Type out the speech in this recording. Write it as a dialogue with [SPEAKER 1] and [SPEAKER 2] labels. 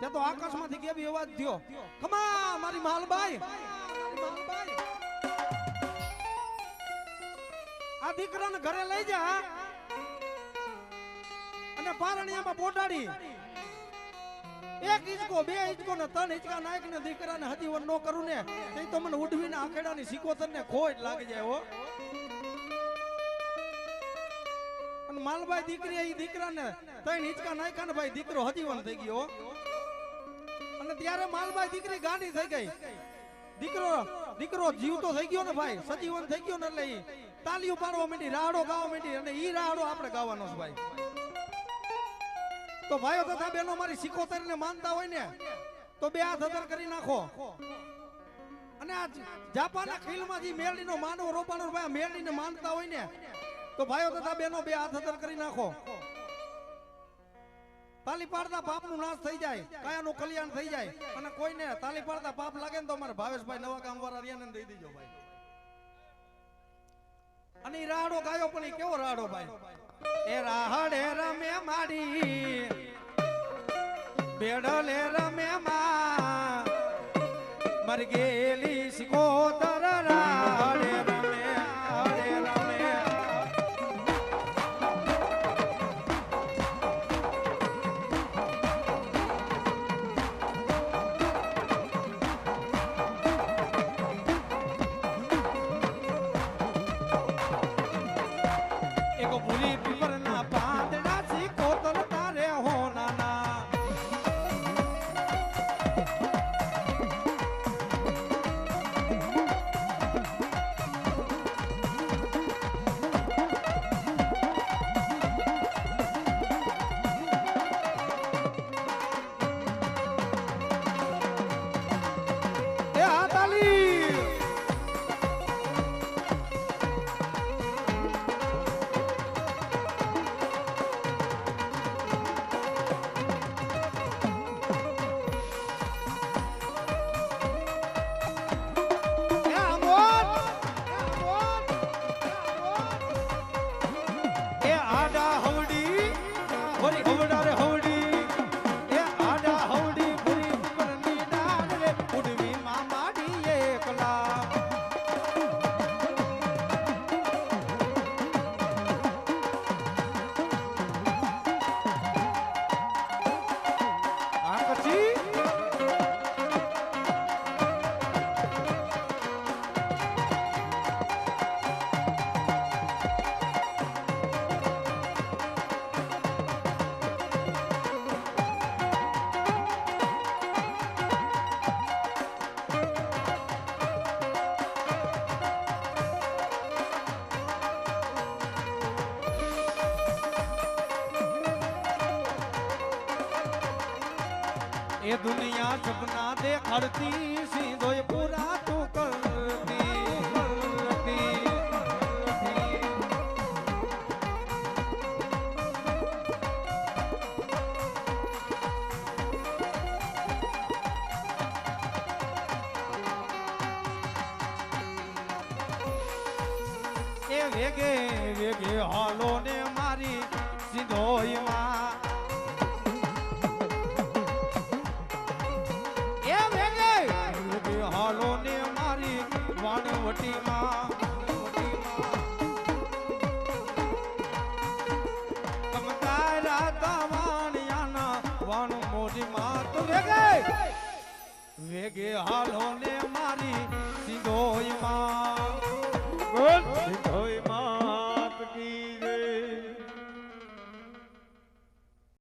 [SPEAKER 1] તે તો આકાશમાંથી કેવી અવાજ થયો ખમા મારી માલબાઈ. આ દીકરાને ઘરે લઈ જા અને પારણિયામાં પોટાડી એક હિંચકો બે હિંચકો ને ત્રણ હિંચકા નાખ ને દીકરાને હજી વન નો કરું ને, તે તો મને ઉઠવીને આખેડાની સિકોતર ને ખોટ લાગી જાય, હો માલભાઈ દીકરી એ દીકરાને ત્રણ હિંચકા નાખ્યા ને ભાઈ દીકરો હજીવન થઈ ગયો. અને ત્યારે માલભાઈ દીકરી ગાંડી થઈ ગઈ. દીકરો દીકરો જીવતો થઈ ગયો ને ભાઈ, સજીવન થઈ ગયો ને એટલે ઈ તાલીઓ પાડવા માંડી, રાહડો ગાવા માંડી, અને ઈ રાહડો આપણે ગાવાનો છે ભાઈ. તો ભાઈઓ તથા બહેનો, મારી સિકોતર ને માનતા હોય ને, તો બે હાથ અધર કરી નાખો. અને આ જાપાના ખીલમાં જે મેરડીનો માનવ રોપાનો ભાઈ, આ માનતા હોય ને, તો ભાઈઓ તથા બહેનો બે હાથ અધર કરી નાખો. તાલી પાડતા પાપનું નાશ થઈ જાય, કાયાનું કલ્યાણ થઈ જાય, અને કોઈને તાલી પાડતા લાગે ને તો અમારે ભાવેશભાઈ નવા કામ વાળા રિયાને દઈ દેજો ભાઈ. અને ઈ રાહડો ગાયો પણ એ કેવો રાડો ભાઈ? એ રાહડે રમે માડી, બેડલે રમે માં મર ગયેલી को पूरी करना बांधना એ દુનિયા સપના દેખાડતી સીધોય પૂરા તું કરતી. એ વેગે વેગે હાલો ને મારી વાણવટીમાં. કમતા રાતા વાણિયાના વાણ મોજીમાં તો વેગે વેગે હાલો ને મારી સિંધોઈમાં